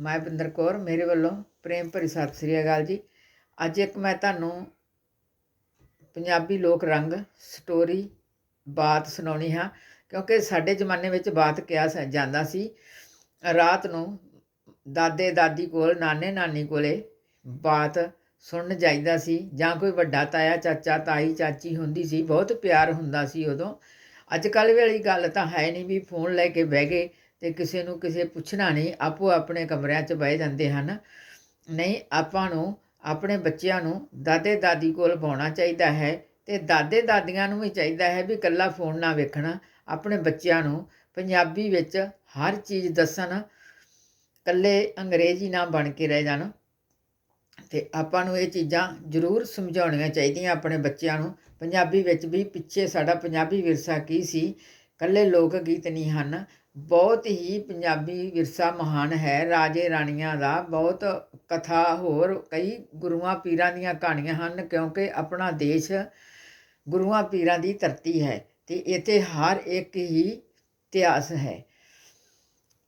ਮੈਂ ਬਿੰਦਰ ਕੌਰ, ਮੇਰੇ ਵੱਲੋਂ ਪ੍ਰੇਮ ਭਰੀ ਸਤਿ ਸ੍ਰੀ ਅਕਾਲ ਜੀ। ਅੱਜ ਇੱਕ ਮੈਂ ਤੁਹਾਨੂੰ ਪੰਜਾਬੀ ਲੋਕ ਰੰਗ ਸਟੋਰੀ ਬਾਤ ਸੁਣਾਉਣੀ ਹਾਂ, ਕਿਉਂਕਿ ਸਾਡੇ ਜ਼ਮਾਨੇ ਵਿੱਚ ਬਾਤ ਕਿਹਾ ਸ- ਜਾਂਦਾ ਸੀ। ਰਾਤ ਨੂੰ ਦਾਦੇ ਦਾਦੀ ਕੋਲ, ਨਾਨੇ ਨਾਨੀ ਕੋਲੇ ਬਾਤ ਸੁਣਨ ਜਾਈਦਾ ਸੀ, ਜਾਂ ਕੋਈ ਵੱਡਾ ਤਾਇਆ, ਚਾਚਾ, ਤਾਈ, ਚਾਚੀ ਹੁੰਦੀ ਸੀ, ਬਹੁਤ ਪਿਆਰ ਹੁੰਦਾ ਸੀ ਉਦੋਂ। ਅੱਜ ਕੱਲ੍ਹ ਵਾਲੀ ਗੱਲ ਤਾਂ ਹੈ ਨਹੀਂ ਵੀ ਫੋਨ ਲੈ ਕੇ ਬਹਿ ਗਏ ਤੇ ਕਿਸੇ ਨੂੰ ਕਿਸੇ ਪੁੱਛਣਾ ਨਹੀਂ, ਆਪੋ ਆਪਣੇ ਕਮਰਿਆਂ 'ਚ ਬਹਿ ਜਾਂਦੇ ਹਨ। ਨਹੀਂ, ਆਪਾਂ ਨੂੰ ਆਪਣੇ ਬੱਚਿਆਂ ਨੂੰ ਦਾਦੇ ਦਾਦੀ ਕੋਲ ਪਾਉਣਾ ਚਾਹੀਦਾ ਹੈ ਤੇ ਦਾਦੇ ਦਾਦੀਆਂ ਨੂੰ ਵੀ ਚਾਹੀਦਾ ਹੈ ਵੀ ਇਕੱਲਾ ਫੋਨ ਨਾ ਵੇਖਣਾ। ਆਪਣੇ ਬੱਚਿਆਂ ਨੂੰ ਪੰਜਾਬੀ ਵਿੱਚ ਹਰ ਚੀਜ਼ ਦੱਸਣ, ਇਕੱਲੇ ਅੰਗਰੇਜ਼ੀ ਨਾ ਬਣ ਕੇ ਰਹਿ ਜਾਣ। ਤੇ ਆਪਾਂ ਨੂੰ ਇਹ ਚੀਜ਼ਾਂ ਜ਼ਰੂਰ ਸਮਝਾਉਣੀਆਂ ਚਾਹੀਦੀਆਂ ਆਪਣੇ ਬੱਚਿਆਂ ਨੂੰ। ਪੰਜਾਬੀ ਵਿੱਚ ਵੀ ਪਿੱਛੇ ਸਾਡਾ ਪੰਜਾਬੀ ਵਿਰਸਾ ਕੀ ਸੀ? ਇਕੱਲੇ ਲੋਕ ਗੀਤ ਨਹੀਂ ਹਨ। ਬਹੁਤ ਹੀ ਪੰਜਾਬੀ ਵਿਰਸਾ ਮਹਾਨ ਹੈ। ਰਾਜੇ ਰਾਣੀਆਂ ਦਾ ਬਹੁਤ ਕਥਾ ਹੋਰ ਕਈ ਗੁਰੂਆਂ ਪੀਰਾਂ ਦੀਆਂ ਕਹਾਣੀਆਂ ਹਨ ਕਿਉਂਕਿ ਆਪਣਾ ਦੇਸ਼ ਗੁਰੂਆਂ ਪੀਰਾਂ ਦੀ ਧਰਤੀ ਹੈ ਤੇ ਇੱਥੇ ਹਰ ਇੱਕ ਹੀ ਇਤਿਹਾਸ ਹੈ।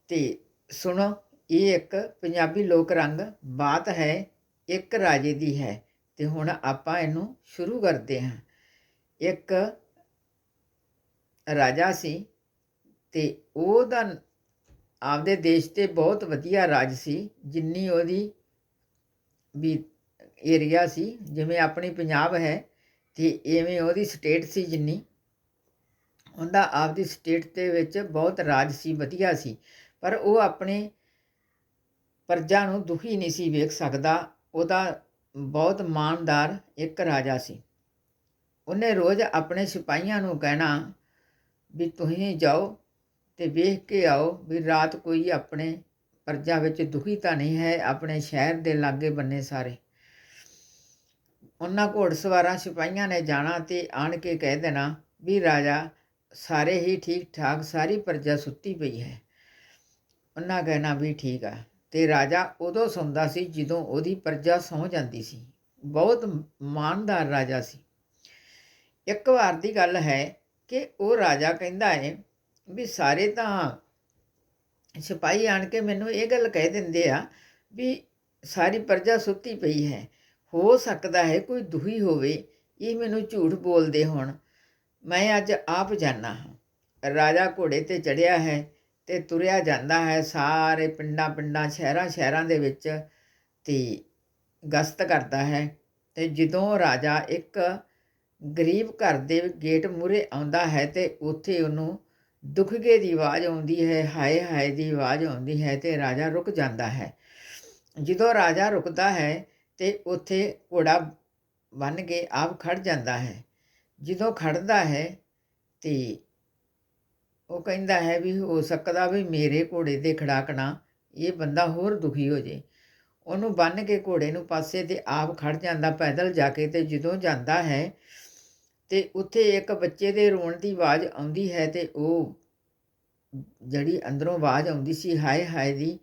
ਤੇ ਸੁਣੋ, ਇਹ ਇੱਕ ਪੰਜਾਬੀ ਲੋਕ ਰੰਗ ਬਾਤ ਹੈ, ਇੱਕ ਰਾਜੇ ਦੀ ਹੈ। ਤੇ ਹੁਣ ਆਪਾਂ ਇਹਨੂੰ ਸ਼ੁਰੂ ਕਰਦੇ ਹਾਂ। ਇੱਕ ਰਾਜਾ ਸੀ ਤੇ ਉਹਦਾ ਆਪਦੇ ਦੇਸ਼ ਤੇ ਬਹੁਤ ਵਧੀਆ ਰਾਜ ਸੀ, ਜਿੰਨੀ ਉਹਦੀ ਵੀ ਏਰੀਆ ਸੀ, ਜਿਵੇਂ ਆਪਣੀ ਪੰਜਾਬ ਹੈ ਤੇ ਐਵੇਂ ਉਹਦੀ ਸਟੇਟ ਸੀ ਜਿੰਨੀ। ਉਹਦਾ ਆਪਦੀ ਸਟੇਟ ਦੇ ਵਿੱਚ ਬਹੁਤ ਰਾਜ ਸੀ, ਵਧੀਆ ਸੀ, ਪਰ ਉਹ ਆਪਣੇ ਪ੍ਰਜਾ ਨੂੰ ਦੁਖੀ ਨਹੀਂ ਸੀ ਵੇਖ ਸਕਦਾ। ਉਹਦਾ ਬਹੁਤ ਇਮਾਨਦਾਰ ਇੱਕ ਰਾਜਾ ਸੀ। ਉਹਨੇ ਰੋਜ਼ ਆਪਣੇ ਸਿਪਾਹੀਆਂ ਨੂੰ ਕਹਿਣਾ ਵੀ ਤੁਸੀਂ ਜਾਓ ਤੇ ਵੇਖ ਕੇ ਆਓ ਵੀ ਰਾਤ ਕੋਈ ਆਪਣੇ ਪ੍ਰਜਾ ਵਿੱਚ ਦੁਖੀ ਤਾਂ ਨਹੀਂ ਹੈ, ਆਪਣੇ ਸ਼ਹਿਰ ਦੇ ਲਾਗੇ ਬੰਨੇ ਸਾਰੇ। ਉਹਨਾਂ ਘੋੜਸਵਾਰਾਂ ਸਿਪਾਹੀਆਂ ਨੇ ਜਾਣਾ ਤੇ ਆਣ ਕੇ ਕਹਿ ਦੇਣਾ ਵੀ ਰਾਜਾ, ਸਾਰੇ ਹੀ ਠੀਕ ਠਾਕ ਸਾਰੀ ਪ੍ਰਜਾ ਸੁੱਤੀ ਪਈ ਹੈ। ਉਹਨਾਂ ਕਹਿਣਾ ਵੀ ਠੀਕ ਆ। ਤੇ ਰਾਜਾ ਉਦੋਂ ਸੌਂਦਾ ਸੀ ਜਦੋਂ ਉਹਦੀ ਪ੍ਰਜਾ ਸੌਂ ਜਾਂਦੀ ਸੀ। ਬਹੁਤ ਇਮਾਨਦਾਰ ਰਾਜਾ ਸੀ। ਇੱਕ ਵਾਰ ਦੀ ਗੱਲ ਹੈ ਕਿ ਉਹ ਰਾਜਾ ਕਹਿੰਦਾ ਹੈ ਵੀ ਸਾਰੇ ਤਾਂ ਸਿਪਾਹੀ ਆਣ ਕੇ ਮੈਨੂੰ ਇਹ ਗੱਲ ਕਹਿ ਦਿੰਦੇ ਆ ਵੀ ਸਾਰੀ ਪ੍ਰਜਾ ਸੁੱਤੀ ਪਈ ਹੈ, ਹੋ ਸਕਦਾ ਹੈ ਕੋਈ ਦੁਹੀ ਹੋਵੇ, ਇਹ ਮੈਨੂੰ ਝੂਠ ਬੋਲਦੇ ਹੋਣ। ਮੈਂ ਅੱਜ ਆਪ ਜਾਣਾ ਹਾਂ। ਰਾਜਾ ਘੋੜੇ ਤੇ ਚੜਿਆ ਹੈ ਤੇ ਤੁਰਿਆ ਜਾਂਦਾ ਹੈ ਸਾਰੇ ਪਿੰਡਾਂ ਪਿੰਡਾਂ, ਸ਼ਹਿਰਾਂ ਸ਼ਹਿਰਾਂ ਦੇ ਵਿੱਚ ਤੇ ਗਸ਼ਤ ਕਰਦਾ ਹੈ ਤੇ ਜਦੋਂ ਰਾਜਾ ਇੱਕ ਗਰੀਬ ਘਰ ਦੇ ਗੇਟ ਮੂਰੇ ਆਉਂਦਾ ਹੈ ਤੇ ਉੱਥੇ ਉਹਨੂੰ ਦੁਖਗੇ ਦੀ ਆਵਾਜ਼ ਆਉਂਦੀ ਹੈ, ਹਾਏ ਹਾਏ ਦੀ ਆਵਾਜ਼ ਆਉਂਦੀ ਹੈ ਤੇ ਰਾਜਾ ਰੁਕ ਜਾਂਦਾ ਹੈ। ਜਦੋਂ ਰਾਜਾ ਰੁਕਦਾ ਹੈ ਤੇ ਉੱਥੇ ਘੋੜਾ ਬੰਨ ਕੇ ਆਪ ਖੜ ਜਾਂਦਾ ਹੈ। ਜਦੋਂ ਖੜਦਾ ਹੈ ਤੇ ਉਹ ਕਹਿੰਦਾ ਹੈ ਵੀ ਹੋ ਸਕਦਾ ਵੀ ਮੇਰੇ ਘੋੜੇ ਦੇ ਖੜਾਕਣਾ, ਇਹ ਬੰਦਾ ਹੋਰ ਦੁਖੀ ਹੋ ਜੇ। ਉਹਨੂੰ ਬੰਨ ਕੇ ਘੋੜੇ ਨੂੰ ਪਾਸੇ ਤੇ ਆਪ ਖੜ ਜਾਂਦਾ, ਪੈਦਲ ਜਾ ਕੇ ਤੇ ਜਦੋਂ ਜਾਂਦਾ ਹੈ ਤੇ ਉੱਥੇ ਇੱਕ ਬੱਚੇ ਦੇ ਰੋਣ ਦੀ ਆਵਾਜ਼ ਆਉਂਦੀ ਹੈ ਤੇ ਉਹ ਜਿਹੜੀ ਅੰਦਰੋਂ ਆਵਾਜ਼ ਆਉਂਦੀ ਸੀ, ਹਾਏ ਹਾਏ ਦੀ,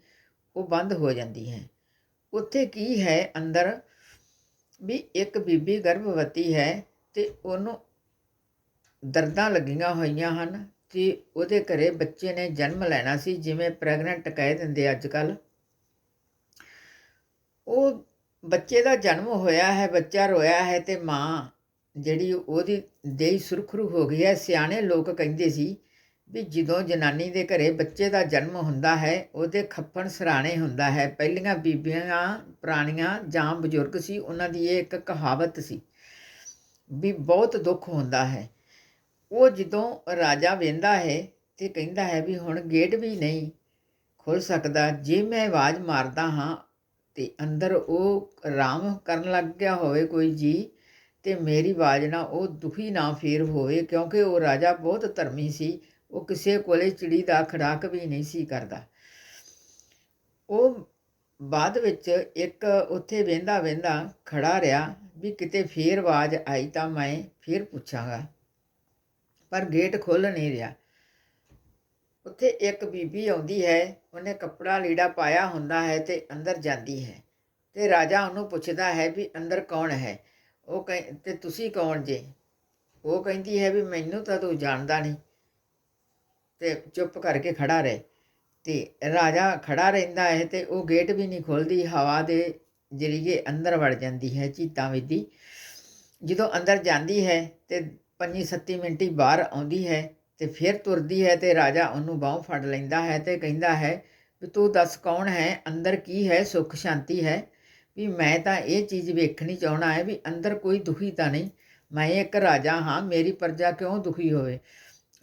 ਉਹ ਬੰਦ ਹੋ ਜਾਂਦੀ ਹੈ। ਉੱਥੇ ਕੀ ਹੈ ਅੰਦਰ? ਵੀ ਇੱਕ ਬੀਬੀ ਗਰਭਵਤੀ ਹੈ ਤੇ ਉਹਨੂੰ ਦਰਦਾਂ ਲੱਗੀਆਂ ਹੋਈਆਂ ਹਨ ਤੇ ਉਹਦੇ ਘਰੇ ਬੱਚੇ ਨੇ ਜਨਮ ਲੈਣਾ ਸੀ, ਜਿਵੇਂ ਪ੍ਰੈਗਨੈਂਟ ਕਹਿ ਦਿੰਦੇ ਅੱਜ ਕੱਲ ਉਹ ਬੱਚੇ ਦਾ ਜਨਮ ਹੋਇਆ ਹੈ, ਬੱਚਾ ਰੋਇਆ ਹੈ ਤੇ ਮਾਂ ਜਿਹੜੀ ਉਹਦੀ ਦੇਹ ਸੁਰਖਰੂ ਹੋ ਗਈ ਹੈ, ਸਿਆਣੇ ਲੋਕ ਕਹਿੰਦੇ ਸੀ ਵੀ ਜਦੋਂ ਜਨਾਨੀ ਦੇ ਘਰੇ ਬੱਚੇ ਦਾ ਜਨਮ ਹੁੰਦਾ ਹੈ, ਉਹਦੇ ਖੱਪਣ ਸਰਾਣੇ ਹੁੰਦਾ ਹੈ। ਪਹਿਲੀਆਂ ਬੀਬੀਆਂ, ਪੁਰਾਣੀਆਂ ਜਾਂ ਬਜ਼ੁਰਗ ਸੀ, ਉਹਨਾਂ ਦੀ ਇਹ ਇੱਕ ਕਹਾਵਤ ਸੀ ਵੀ ਬਹੁਤ ਦੁੱਖ ਹੁੰਦਾ ਹੈ। ਉਹ ਜਦੋਂ ਰਾਜਾ ਵੇਂਦਾ ਹੈ ਤੇ ਕਹਿੰਦਾ ਹੈ ਵੀ ਹੁਣ ਗੇਟ ਵੀ ਨਹੀਂ ਖੁੱਲ ਸਕਦਾ, ਜੇ ਮੈਂ ਆਵਾਜ਼ ਮਾਰਦਾ ਹਾਂ ਤੇ ਅੰਦਰ ਉਹ ਆਰਾਮ ਕਰਨ ਲੱਗ ਗਿਆ ਹੋਵੇ ਕੋਈ ਜੀ ਤੇ ਮੇਰੀ ਆਵਾਜ਼ ਨਾ ਉਹ ਦੁਖੀ ਨਾ ਫੇਰ ਹੋਵੇ, ਕਿਉਂਕਿ ਉਹ ਰਾਜਾ ਬਹੁਤ ਧਰਮੀ ਸੀ। ਉਹ ਕਿਸੇ ਕੋਲੇ ਚਿੜੀ ਦਾ ਖੜਾਕ ਵੀ ਨਹੀਂ ਸੀ ਕਰਦਾ। ਉਹ ਬਾਅਦ ਵਿੱਚ ਇੱਕ ਉੱਥੇ ਵੇਂਦਾ ਵੇਂਦਾ ਖੜਾ ਰਿਹਾ ਵੀ ਕਿਤੇ ਫੇਰ ਆਵਾਜ਼ ਆਈ ਤਾਂ ਮੈਂ ਫੇਰ ਪੁੱਛਾਂਗਾ। ਪਰ ਗੇਟ ਖੁੱਲ ਨਹੀਂ ਰਿਹਾ। ਉੱਥੇ ਇੱਕ ਬੀਬੀ ਆਉਂਦੀ ਹੈ, ਉਹਨੇ ਕੱਪੜਾ ਲੀੜਾ ਪਾਇਆ ਹੁੰਦਾ ਹੈ ਤੇ ਅੰਦਰ ਜਾਂਦੀ ਹੈ। ਤੇ ਰਾਜਾ ਉਹਨੂੰ ਪੁੱਛਦਾ ਹੈ ਵੀ ਅੰਦਰ ਕੌਣ ਹੈ? ਉਹ ਕਹੇ, ਤੇ ਤੁਸੀਂ ਕੌਣ ਜੇ? ਉਹ ਕਹਿੰਦੀ ਹੈ ਵੀ ਮੈਨੂੰ ਤਾਂ ਤੂੰ ਜਾਣਦਾ ਨਹੀਂ। ਤੇ ਚੁੱਪ ਕਰਕੇ ਖੜਾ ਰਹੇ। ਤੇ ਰਾਜਾ ਖੜਾ ਰਹਿੰਦਾ ਹੈ ਤੇ ਉਹ ਗੇਟ ਵੀ ਨਹੀਂ ਖੁੱਲਦੀ, ਹਵਾ ਦੇ ਜਰੀਏ ਅੰਦਰ ਵੜ ਜਾਂਦੀ ਹੈ ਚੀਤਾਂ ਵਿੱਦੀ ਜਦੋਂ ਅੰਦਰ ਜਾਂਦੀ ਹੈ ਤੇ 5-7 ਮਿੰਟ ਹੀ ਬਾਹਰ ਆਉਂਦੀ ਹੈ ਤੇ ਫਿਰ ਤੁਰਦੀ ਹੈ ਤੇ ਰਾਜਾ ਉਹਨੂੰ ਬਾਹੋਂ ਫੜ ਲੈਂਦਾ ਹੈ ਤੇ ਕਹਿੰਦਾ ਹੈ ਵੀ ਤੂੰ ਦੱਸ ਕੌਣ ਹੈ? ਅੰਦਰ ਕੀ ਹੈ? ਸੁੱਖ ਸ਼ਾਂਤੀ ਹੈ? ਵੀ ਮੈਂ ਤਾਂ ਇਹ ਚੀਜ਼ ਵੇਖਣੀ ਚਾਹਣਾ ਹੈ ਵੀ ਅੰਦਰ ਕੋਈ ਦੁਖੀ ਤਾਂ ਨਹੀਂ। ਮੈਂ ਇੱਕ ਰਾਜਾ ਹਾਂ, ਮੇਰੀ ਪ੍ਰਜਾ ਕਿਉਂ ਦੁਖੀ ਹੋਵੇ?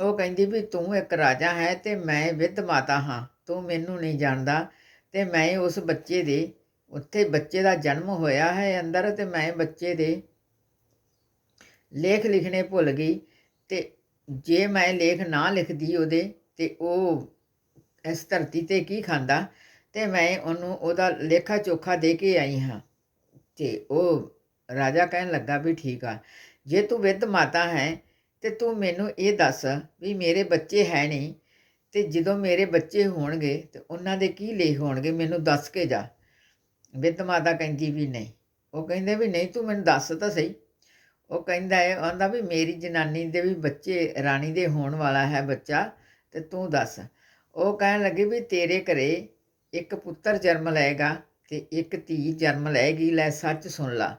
ਉਹ ਕਹਿੰਦੀ ਵੀ ਤੂੰ ਇੱਕ ਰਾਜਾ ਹੈ ਤੇ ਮੈਂ ਵਿਧ ਮਾਤਾ ਹਾਂ, ਤੂੰ ਮੈਨੂੰ ਨਹੀਂ ਜਾਣਦਾ। ਤੇ ਮੈਂ ਉਸ ਬੱਚੇ ਦੇ, ਉੱਥੇ ਬੱਚੇ ਦਾ ਜਨਮ ਹੋਇਆ ਹੈ ਅੰਦਰ ਤੇ ਮੈਂ ਬੱਚੇ ਦੇ ਲੇਖ ਲਿਖਣੇ ਭੁੱਲ ਗਈ। ਤੇ ਜੇ ਮੈਂ ਲੇਖ ਨਾ ਲਿਖਦੀ ਉਹਦੇ ਤੇ ਉਹ ਇਸ ਧਰਤੀ ਤੇ ਕੀ ਖਾਂਦਾ? ਤੇ ਮੈਂ ਉਹਨੂੰ ਉਹਦਾ ਲੇਖਾ ਚੋਖਾ ਦੇ ਕੇ ਆਈ ਹਾਂ ਤੇ ਉਹ ਰਾਜਾ ਕਹਿਣ ਲੱਗਾ ਵੀ ਠੀਕ ਆ, ਜੇ ਤੂੰ ਵਿਧ ਮਾਤਾ ਹੈ ਤੇ ਤੂੰ ਮੈਨੂੰ ਇਹ ਦੱਸ ਵੀ ਮੇਰੇ ਬੱਚੇ ਹੈ ਨਹੀਂ ਤੇ ਜਦੋਂ ਮੇਰੇ ਬੱਚੇ ਹੋਣਗੇ ਤੇ ਉਹਨਾਂ ਦੇ ਕੀ ਲੇਖ ਹੋਣਗੇ, ਮੈਨੂੰ ਦੱਸ ਕੇ ਜਾ। ਵਿਧ ਮਾਤਾ ਕਹਿੰਦੀ ਵੀ ਨਹੀਂ, ਉਹ ਕਹਿੰਦੇ ਵੀ ਨਹੀਂ ਤੂੰ ਮੈਨੂੰ ਦੱਸ ਤਾਂ ਸਹੀ। ਉਹ ਕਹਿੰਦਾ ਹੈ ਆਂਦਾ ਵੀ ਮੇਰੀ ਜਨਾਨੀ ਦੇ ਵੀ ਬੱਚੇ ਰਾਣੀ ਦੇ ਹੋਣ ਵਾਲਾ ਹੈ ਬੱਚਾ ਤੇ ਤੂੰ ਦੱਸ। ਉਹ ਕਹਿਣ ਲੱਗੇ ਵੀ ਤੇਰੇ ਘਰੇ ਇੱਕ ਪੁੱਤਰ ਜਨਮ ਲਏਗਾ ਤੇ ਇੱਕ ਧੀ ਜਨਮ ਲਏਗੀ, ਲੈ ਸੱਚ ਸੁਣ ਲਾ।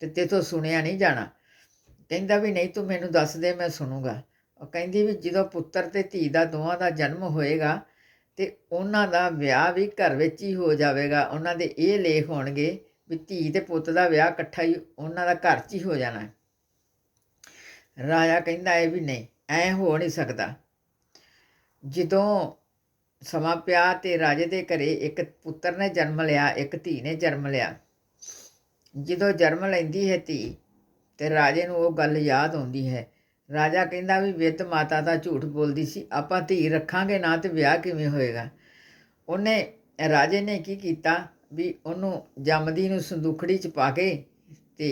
ਤੇ ਤੇਥੋਂ ਸੁਣਿਆ ਨਹੀਂ ਜਾਣਾ। ਕਹਿੰਦਾ ਵੀ ਨਹੀਂ, ਤੂੰ ਮੈਨੂੰ ਦੱਸ ਦੇ, ਮੈਂ ਸੁਣੂਗਾ। ਉਹ ਕਹਿੰਦੀ ਵੀ ਜਦੋਂ ਪੁੱਤਰ ਤੇ ਧੀ ਦਾ ਦੋਵਾਂ ਦਾ ਜਨਮ ਹੋਏਗਾ ਤੇ ਉਹਨਾਂ ਦਾ ਵਿਆਹ ਵੀ ਘਰ ਵਿੱਚ ਹੀ ਹੋ ਜਾਵੇਗਾ। ਉਹਨਾਂ ਦੇ ਇਹ ਲੇਖ ਹੋਣਗੇ ਵੀ ਧੀ ਤੇ ਪੁੱਤ ਦਾ ਵਿਆਹ ਇਕੱਠਾ ਹੀ ਉਹਨਾਂ ਦਾ ਘਰ 'ਚ ਹੀ ਹੋ ਜਾਣਾ। ਰਾਜਾ ਕਹਿੰਦਾ ਇਹ ਵੀ ਨਹੀਂ, ਐ ਹੋ ਨਹੀਂ ਸਕਦਾ। ਜਦੋਂ ਸਮਾਂ ਪਿਆ ਤੇ ਰਾਜੇ ਦੇ ਘਰੇ ਇੱਕ ਪੁੱਤਰ ਨੇ ਜਨਮ ਲਿਆ, ਇੱਕ ਧੀ ਨੇ ਜਨਮ ਲਿਆ। ਜਦੋਂ ਜਨਮ ਲੈਂਦੀ ਹੈ ਧੀ ਤੇ ਰਾਜੇ ਨੂੰ ਉਹ ਗੱਲ ਯਾਦ ਆਉਂਦੀ ਹੈ। ਰਾਜਾ ਕਹਿੰਦਾ ਵੀ ਵਿੱਤ ਮਾਤਾ ਦਾ ਝੂਠ ਬੋਲਦੀ ਸੀ, ਆਪਾਂ ਧੀ ਰੱਖਾਂਗੇ ਨਾ ਤੇ ਵਿਆਹ ਕਿਵੇਂ ਹੋਏਗਾ? ਉਹਨੇ, ਰਾਜੇ ਨੇ ਕੀ ਕੀਤਾ ਵੀ ਉਹਨੂੰ ਜੰਮਦੀ ਨੂੰ ਸੰਦੂਖੜੀ ਚ ਪਾ ਕੇ ਤੇ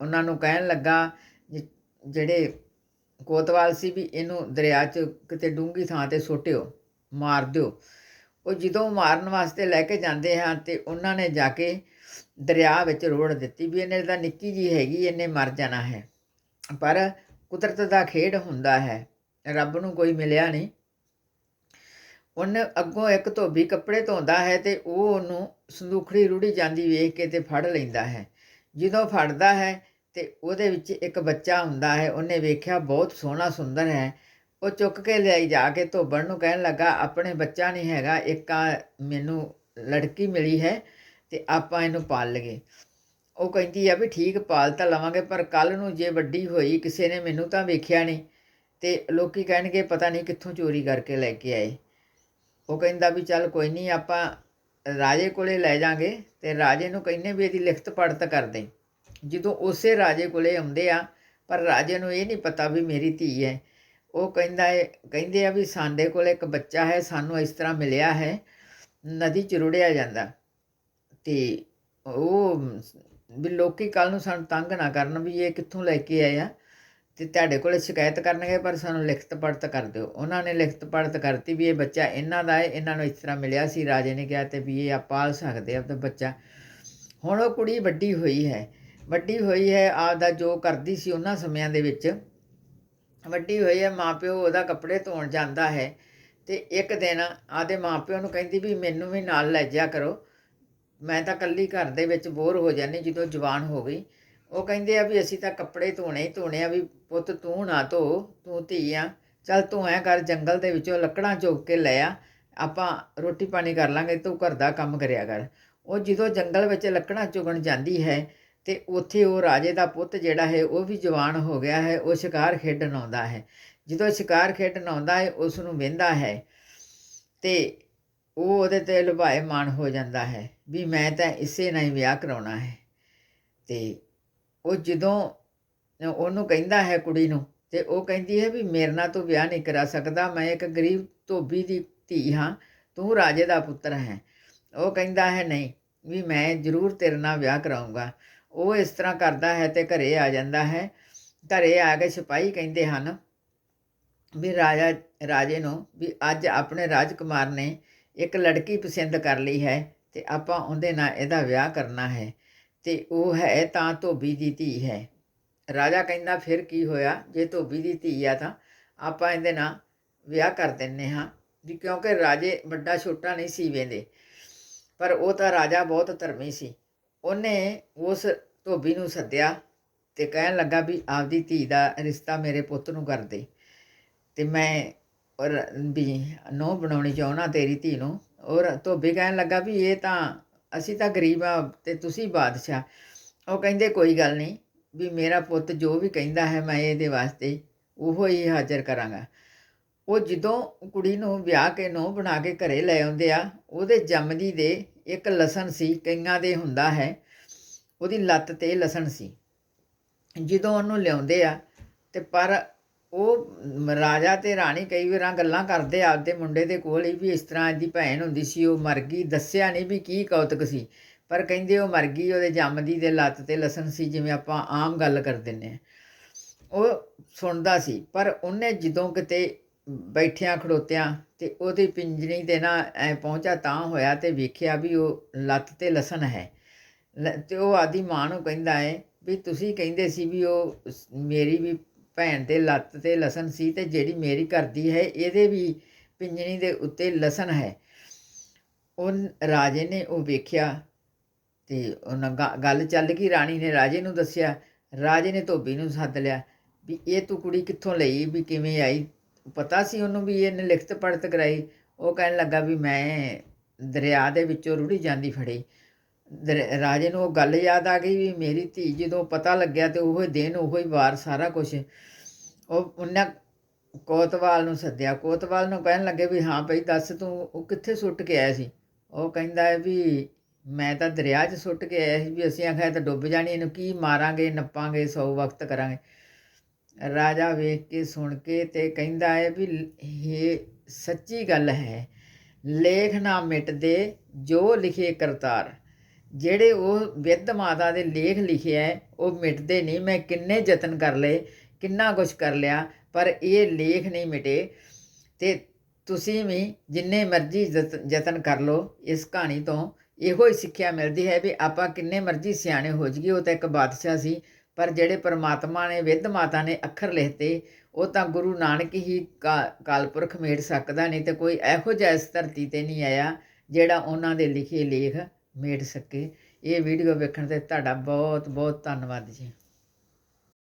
ਉਹਨਾਂ ਨੂੰ ਕਹਿਣ ਲੱਗਾ ਜਿਹੜੇ ਕੋਤਵਾਲ ਸੀ ਵੀ ਇਹਨੂੰ ਦਰਿਆ 'ਚ ਕਿਤੇ ਡੂੰਗੀ ਥਾਂ ਤੇ ਸੁੱਟਿਓ। ਮਾਰ ਦਿਓ। ਉਹ ਜਦੋਂ ਮਾਰਨ ਵਾਸਤੇ ਲੈ ਕੇ ਜਾਂਦੇ ਹਨ ਤੇ ਉਹਨਾਂ ਨੇ ਜਾ ਕੇ ਦਰਿਆ ਵਿੱਚ ਰੋੜ ਦਿੱਤੀ ਵੀ ਇਹਨੇ ਤਾਂ ਨਿੱਕੀ ਜੀ ਹੈਗੀ, ਇਹਨੇ ਮਰ ਜਾਣਾ ਹੈ। ਪਰ ਕੁਦਰਤ ਦਾ ਖੇਡ ਹੁੰਦਾ ਹੈ। ਰੱਬ ਨੂੰ ਕੋਈ ਮਿਲਿਆ ਨਹੀਂ। ਉਹਨੇ ਅੱਗੋਂ ਇੱਕ ਧੋਬੀ ਕੱਪੜੇ ਧੋਂਦਾ ਹੈ ਤੇ ਉਹ ਉਹਨੂੰ ਸੰਦੂਖੜੀ ਰੁੜੀ ਜਾਂਦੀ ਵੇਖ ਕੇ ਤੇ ਫੜ ਲੈਂਦਾ ਹੈ। ਜਦੋਂ ਫੜਦਾ ਹੈ ਤੇ ਉਹਦੇ ਵਿੱਚ ਇੱਕ ਬੱਚਾ ਹੁੰਦਾ ਹੈ, ਉਹਨੇ ਵੇਖਿਆ ਬਹੁਤ ਸੋਹਣਾ ਸੁੰਦਰ ਹੈ। ਉਹ ਚੁੱਕ ਕੇ ਲਿਆਈ ਜਾ ਕੇ ਧੋਬਣ ਨੂੰ ਕਹਿਣ ਲੱਗਾ, ਆਪਣੇ ਬੱਚਾ ਨਹੀਂ ਹੈਗਾ, ਇੱਕ ਆ ਮੈਨੂੰ ਲੜਕੀ ਮਿਲੀ ਹੈ ਤੇ ਆਪਾਂ ਇਹਨੂੰ ਪਾਲ ਲਈਏ। ਉਹ ਕਹਿੰਦੀ ਆ ਵੀ ਠੀਕ, ਪਾਲ ਤਾਂ ਲਵਾਂਗੇ, ਪਰ ਕੱਲ ਨੂੰ ਜੇ ਵੱਡੀ ਹੋਈ, ਕਿਸੇ ਨੇ ਮੈਨੂੰ ਤਾਂ ਵੇਖਿਆ ਨਹੀਂ ਤੇ ਲੋਕੀ ਕਹਿਣਗੇ, ਪਤਾ ਨਹੀਂ ਕਿੱਥੋਂ ਚੋਰੀ ਕਰਕੇ ਲੈ ਕੇ ਆਏ। ਉਹ ਕਹਿੰਦਾ ਵੀ ਚੱਲ ਕੋਈ ਨਹੀਂ, ਆਪਾਂ ਰਾਜੇ ਕੋਲੇ ਲੈ ਜਾਾਂਗੇ ਤੇ ਰਾਜੇ ਨੂੰ ਕਹਿੰਨੇ ਵੀ ਇਹਦੀ ਲਿਖਤ ਪੜਤ ਕਰ ਦੇ। ਜਦੋਂ ਉਸੇ ਰਾਜੇ ਕੋਲੇ ਆਉਂਦੇ ਆ, ਪਰ ਰਾਜੇ ਨੂੰ ਇਹ ਨਹੀਂ ਪਤਾ ਵੀ ਮੇਰੀ ਧੀ ਹੈ। ਉਹ ਕਹਿੰਦਾ ਹੈ ਕਹਿੰਦੇ ਆ ਵੀ ਸਾਡੇ ਕੋਲ ਇੱਕ ਬੱਚਾ ਹੈ, ਸਾਨੂੰ ਇਸ ਤਰ੍ਹਾਂ ਮਿਲਿਆ ਹੈ, ਨਦੀ ਚ ਰੁੜਿਆ ਜਾਂਦਾ। ਤੇ ਉਹ ਵੀ ਲੋਕੀ ਕੱਲ ਨੂੰ ਸਾਨੂੰ ਤੰਗ ਨਾ ਕਰਨ ਵੀ ਇਹ ਕਿੱਥੋਂ ਲੈ ਕੇ ਆਏ ਆ। ਤੇ ਤੁਹਾਡੇ ਕੋਲੇ ਸ਼ਿਕਾਇਤ ਕਰਨਗੇ, ਪਰ ਸਾਨੂੰ ਲਿਖਤ ਪੜਤ ਕਰ ਦਿਓ। ਉਹਨਾਂ ਨੇ ਲਿਖਤ ਪੜਤ ਕਰਤੀ ਵੀ ਇਹ ਬੱਚਾ ਇਹਨਾਂ ਦਾ ਹੈ ਇਹਨਾਂ ਨੂੰ ਇਸ ਤਰ੍ਹਾਂ ਮਿਲਿਆ ਸੀ। ਰਾਜੇ ਨੇ ਕਿਹਾ ਤੇ ਵੀ ਇਹ ਆ ਪਾਲ ਸਕਦੇ ਆ ਆਪਦਾ ਬੱਚਾ। ਹੁਣ ਉਹ ਕੁੜੀ ਵੱਡੀ ਹੋਈ ਹੈ। ਵੱਡੀ ਹੋਈ ਹੈ, ਆਪਦਾ ਜੋ ਕਰਦੀ ਸੀ ਉਹਨਾਂ ਸਮਿਆਂ ਦੇ ਵਿੱਚ ਵੱਡੀ ਹੋਈ ਹੈ, ਮਾਪਿਓ ਉਹਦਾ ਕੱਪੜੇ ਧੋਣ ਜਾਂਦਾ ਹੈ ਤੇ ਇੱਕ ਦਿਨ ਆਦੇ ਮਾਪਿਓ ਨੂੰ ਕਹਿੰਦੀ ਵੀ ਮੈਨੂੰ ਵੀ ਨਾਲ ਲੈ ਜਾਇਆ ਕਰੋ। ਮੈਂ ਤਾਂ ਇਕੱਲੀ ਘਰ ਦੇ ਵਿੱਚ ਬੋਰ ਹੋ ਜਾਂਦੀ ਜਦੋਂ ਜਵਾਨ ਹੋ ਗਈ। ਉਹ ਕਹਿੰਦੇ ਆ ਵੀ ਅਸੀਂ ਤਾਂ ਕੱਪੜੇ ਧੋਣੇ ਹੀ ਧੋਣੇ ਆ ਵੀ ਪੁੱਤ ਤੂੰ ਨਾ ਧੋ, ਤੂੰ ਧੀ ਆ। ਚੱਲ ਤੂੰ ਐ ਕਰ, ਜੰਗਲ ਦੇ ਵਿੱਚੋਂ ਲੱਕੜਾਂ ਚੁੱਕ ਕੇ ਲੈ ਆ। ਆਪਾਂ ਰੋਟੀ ਪਾਣੀ ਕਰ ਲਾਂਗੇ, ਤੂੰ ਘਰ ਦਾ ਕੰਮ ਕਰਿਆ ਕਰ। ਉਹ ਜਦੋਂ ਜੰਗਲ ਵਿੱਚ ਲੱਕੜਾਂ ਚੁਗਣ ਜਾਂਦੀ ਹੈ ਤੇ ਉੱਥੇ ਉਹ ਰਾਜੇ ਦਾ ਪੁੱਤ ਜਿਹੜਾ ਹੈ, ਉਹ ਵੀ ਜਵਾਨ ਹੋ ਗਿਆ ਹੈ, ਉਹ ਸ਼ਿਕਾਰ ਖੇਡਣ ਆਉਂਦਾ ਹੈ। ਜਦੋਂ ਸ਼ਿਕਾਰ ਖੇਡਣ ਆਉਂਦਾ ਹੈ ਉਸ ਨੂੰ ਵੇਂਦਾ ਹੈ ਤੇ ਉਹ ਉਹਦੇ ਤੇ ਲੁਭਾਏ ਮਾਨ ਹੋ ਜਾਂਦਾ ਹੈ ਵੀ ਮੈਂ ਤਾਂ ਇਸੇ ਨਾਲ ਹੀ ਵਿਆਹ ਕਰਾਉਣਾ ਹੈ। ਤੇ ਉਹ ਜਦੋਂ ਉਹਨੂੰ ਕਹਿੰਦਾ ਹੈ ਕੁੜੀ ਨੂੰ ਤੇ ਉਹ ਕਹਿੰਦੀ ਹੈ ਵੀ ਮੇਰੇ ਨਾਲ ਤੂੰ ਵਿਆਹ ਨਹੀਂ ਕਰਾ ਸਕਦਾ, ਮੈਂ ਇੱਕ ਗਰੀਬ ਧੋਬੀ ਦੀ ਧੀ ਹਾਂ, ਤੂੰ ਰਾਜੇ ਦਾ ਪੁੱਤਰ ਹੈ। ਉਹ ਕਹਿੰਦਾ ਹੈ, ਨਹੀਂ, ਵੀ ਮੈਂ ਜ਼ਰੂਰ ਤੇਰੇ ਨਾਲ ਵਿਆਹ ਕਰਾਉਂਗਾ ਉਹ ਇਸ ਤਰ੍ਹਾਂ ਕਰਦਾ ਹੈ ਤੇ ਘਰੇ ਆ ਜਾਂਦਾ ਹੈ। ਘਰੇ ਆ ਕੇ ਸਿਪਾਹੀ ਕਹਿੰਦੇ ਹਨ ਵੀ ਰਾਜਾ, ਰਾਜੇ ਨੂੰ ਵੀ ਅੱਜ ਆਪਣੇ ਰਾਜਕੁਮਾਰ ਨੇ ਇੱਕ ਲੜਕੀ ਪਸੰਦ ਕਰ ਲਈ ਹੈ ਤੇ ਆਪਾਂ ਉਹਦੇ ਨਾਲ ਇਹਦਾ ਵਿਆਹ ਕਰਨਾ ਹੈ ਤੇ ਉਹ ਹੈ ਤਾਂ ਧੋਬੀ ਦੀ ਧੀ ਹੈ। ਰਾਜਾ ਕਹਿੰਦਾ, ਫਿਰ ਕੀ ਹੋਇਆ? ਜੇ ਧੋਬੀ ਦੀ ਧੀ ਆ ਤਾਂ ਆਪਾਂ ਇਹਦੇ ਨਾਲ ਵਿਆਹ ਕਰ ਦਿੰਨੇ ਹਾਂ। ਵੀ ਕਿਉਂਕਿ ਰਾਜੇ ਵੱਡਾ ਛੋਟਾ ਨਹੀਂ ਸੀ ਵੇਂਦੇ, ਪਰ ਉਹ ਤਾਂ ਰਾਜਾ ਬਹੁਤ ਧਰਮੀ ਸੀ। ਉਹਨੇ ਉਸ ਧੋਬੀ ਨੂੰ ਸੱਦਿਆ ਤੇ ਕਹਿਣ ਲੱਗਾ ਵੀ ਆਪਦੀ ਧੀ ਦਾ ਰਿਸ਼ਤਾ ਮੇਰੇ ਪੁੱਤ ਨੂੰ ਕਰ ਦੇ। ਤੇ ਮੈਂ ਔਰ ਵੀ ਨੋ ਬਣਾਉਣੀ ਚਾਹੁੰਦਾ ਤੇਰੀ ਧੀ ਨੂੰ। ਔਰ ਧੋਬੀ ਕਹਿਣ ਲੱਗਾ ਵੀ ਇਹ ਤਾਂ ਅਸੀਂ ਤਾਂ ਗਰੀਬ ਆ ਤੇ ਤੁਸੀਂ ਬਾਦਸ਼ਾਹ। ਉਹ ਕਹਿੰਦੇ ਕੋਈ ਗੱਲ ਨਹੀਂ, ਵੀ ਮੇਰਾ ਪੁੱਤ ਜੋ ਵੀ ਕਹਿੰਦਾ ਹੈ ਮੈਂ ਇਹਦੇ ਵਾਸਤੇ ਉਹੋ ਹੀ ਹਾਜ਼ਰ ਕਰਾਂਗਾ। ਉਹ ਜਦੋਂ ਕੁੜੀ ਨੂੰ ਵਿਆਹ ਕੇ ਨੋ ਬਣਾ ਕੇ ਘਰੇ ਲੈ ਆਉਂਦੇ ਆ, ਉਹਦੇ ਜੰਮਦੀ ਦੇ ਇੱਕ ਲਸਣ ਸੀ, ਕਈਆਂ ਦੇ ਹੁੰਦਾ ਹੈ, ਉਹਦੀ ਲੱਤ ਤੇ ਲਸਣ ਸੀ। ਜਦੋਂ ਉਹਨੂੰ ਲਿਆਉਂਦੇ ਆ, ਤੇ ਪਰ ਉਹ ਰਾਜਾ ਤੇ ਰਾਣੀ ਕਈ ਵਾਰਾਂ ਗੱਲਾਂ ਕਰਦੇ ਆਪਦੇ ਮੁੰਡੇ ਦੇ ਕੋਲ ਹੀ ਵੀ ਇਸ ਤਰ੍ਹਾਂ ਦੀ ਭੈਣ ਹੁੰਦੀ ਸੀ, ਉਹ ਮਰ ਗਈ। ਦੱਸਿਆ ਨਹੀਂ ਵੀ ਕੀ ਕੌਤਕ ਸੀ, ਪਰ ਕਹਿੰਦੇ ਉਹ ਮਰ ਗਈ, ਉਹਦੇ ਜੰਮਦੀ ਦੇ ਲੱਤ ਤੇ ਲਸਣ ਸੀ, ਜਿਵੇਂ ਆਪਾਂ ਆਮ ਗੱਲ ਕਰ ਦਿੰਨੇ ਆ। ਉਹ ਸੁਣਦਾ ਸੀ, ਪਰ ਉਹਨੇ ਜਦੋਂ ਕਿਤੇ ਬੈਠਿਆਂ ਖੜੋਤਿਆਂ ਤੇ ਉਹਦੀ ਪਿੰਜਣੀ ਦੇ ਨਾ ਐ ਪਹੁੰਚਾ ਤਾਂ ਹੋਇਆ ਤੇ ਵੇਖਿਆ ਵੀ ਉਹ ਲੱਤ ਤੇ ਲਸਣ ਹੈ। ਲ- ਤੇ ਉਹ ਆਦੀ ਮਾਂ ਨੂੰ ਕਹਿੰਦਾ ਏ ਵੀ ਤੁਸੀਂ ਕਹਿੰਦੇ ਸੀ ਵੀ ਉਹ ਮੇਰੀ ਵੀ ਭੈਣ ਦੇ ਲੱਤ ਤੇ ਲਸਣ ਸੀ ਤੇ ਜਿਹੜੀ ਮੇਰੀ ਕਰਦੀ ਹੈ ਇਹਦੇ ਵੀ ਪਿੰਜਣੀ ਦੇ ਉੱਤੇ ਲਸਣ ਹੈ। ਉਹ ਰਾਜੇ ਨੇ ਉਹ ਵੇਖਿਆ ਤੇ ਉਹਨਾਂ ਗ- ਗੱਲ ਚੱਲ ਗਈ। ਰਾਣੀ ਨੇ ਰਾਜੇ ਨੂੰ ਦੱਸਿਆ, ਰਾਜੇ ਨੇ ਧੋਬੀ ਨੂੰ ਸੱਦ ਲਿਆ ਵੀ ਇਹ ਤੂੰ ਕੁੜੀ ਕਿੱਥੋਂ ਲਈ ਵੀ ਕਿਵੇਂ ਆਈ? ਪਤਾ ਸੀ ਉਹਨੂੰ ਵੀ ਇਹਨੇ ਲਿਖਤ ਪੜਤ ਕਰਾਈ। ਉਹ ਕਹਿਣ ਲੱਗਾ ਵੀ ਮੈਂ ਦਰਿਆ ਦੇ ਵਿੱਚੋਂ ਰੁੜੀ ਜਾਂਦੀ ਫੜੀ। ਦਰ- ਰਾਜੇ ਨੂੰ ਉਹ ਗੱਲ ਯਾਦ ਆ ਗਈ ਵੀ ਮੇਰੀ ਧੀ ਜਦੋਂ ਪਤਾ ਲੱਗਿਆ ਤੇ ਉਹ ਦਿਨ ਉਹ ਹੀ ਵਾਰ ਸਾਰਾ ਕੁਝ ਉਹ ਉਹਨਾਂ ਕੋਤਵਾਲ ਨੂੰ ਸੱਦਿਆ। ਕੋਤਵਾਲ ਨੂੰ ਕਹਿਣ ਲੱਗੇ ਵੀ ਹਾਂ ਭਈ ਦੱਸ ਤੂੰ, ਉਹ ਕਿੱਥੇ ਸੁੱਟ ਕੇ ਆਇਆ ਸੀ? ਉਹ ਕਹਿੰਦਾ ਹੈ ਵੀ ਮੈਂ ਤਾਂ ਦਰਿਆ 'ਚ ਸੁੱਟ ਕੇ ਆਇਆ ਸੀ ਵੀ ਅਸੀਂ ਆਖਿਆ ਤਾਂ ਡੁੱਬ ਜਾਣੀ, ਇਹਨੂੰ ਕੀ ਮਾਰਾਂਗੇ, ਨੱਪਾਂਗੇ, ਸੌ ਵਕਤ ਕਰਾਂਗੇ। ਰਾਜਾ ਵੇਖ ਕੇ ਸੁਣ ਕੇ ਤੇ ਕਹਿੰਦਾ ਹੈ ਵੀ ਇਹ ਸੱਚੀ ਗੱਲ ਹੈ। ਲੇਖ ਨਾ ਮਿਟਦੇ ਜੋ ਲਿਖੇ ਕਰਤਾਰ। ਜਿਹੜੇ ਉਹ ਵਿਦ ਮਾਤਾ ਦੇ ਲੇਖ ਲਿਖਿਆ ਹੈ, ਉਹ ਮਿਟਦੇ ਨਹੀਂ। ਮੈਂ ਕਿੰਨੇ ਯਤਨ ਕਰ ਲਏ, ਕਿੰਨਾ ਕੁਝ ਕਰ ਲਿਆ, ਪਰ ਇਹ ਲੇਖ ਨਹੀਂ ਮਿਟੇ। ਤੇ ਤੁਸੀਂ ਵੀ ਜਿੰਨੇ ਮਰਜ਼ੀ ਯਤ- ਯਤਨ ਕਰ ਲਓ, ਇਸ ਕਹਾਣੀ ਤੋਂ ਇਹੋ ਹੀ ਸਿੱਖਿਆ ਮਿਲਦੀ ਹੈ ਵੀ ਆਪਾਂ ਕਿੰਨੇ ਮਰਜ਼ੀ ਸਿਆਣੇ ਹੋ ਜਾਈਏ। ਉਹ ਤਾਂ ਇੱਕ ਬਾਦਸ਼ਾਹ ਸੀ। ਪਰ ਜਿਹੜੇ ਪਰਮਾਤਮਾ ਨੇ, ਵਿਦ ਮਾਤਾ ਨੇ ਅੱਖਰ ਲਿਖਤੇ ਉਹ ਤਾਂ ਗੁਰੂ ਨਾਨਕ ਹੀ ਕਾ- ਕਾਲਪੁਰਖ ਮੇੜ ਸਕਦਾ ਨਹੀਂ ਤੇ ਕੋਈ ਇਹੋ ਜਿਹਾ ਇਸ ਧਰਤੀ ਤੇ ਨਹੀਂ ਆਇਆ ਜਿਹੜਾ ਉਹਨਾਂ ਦੇ ਲਿਖੇ ਲੇਖ ਮੇੜ ਸਕੇ। ਇਹ ਵੀਡੀਓ ਵੇਖਣ ਤੇ ਤੁਹਾਡਾ ਬਹੁਤ ਬਹੁਤ ਧੰਨਵਾਦ ਜੀ।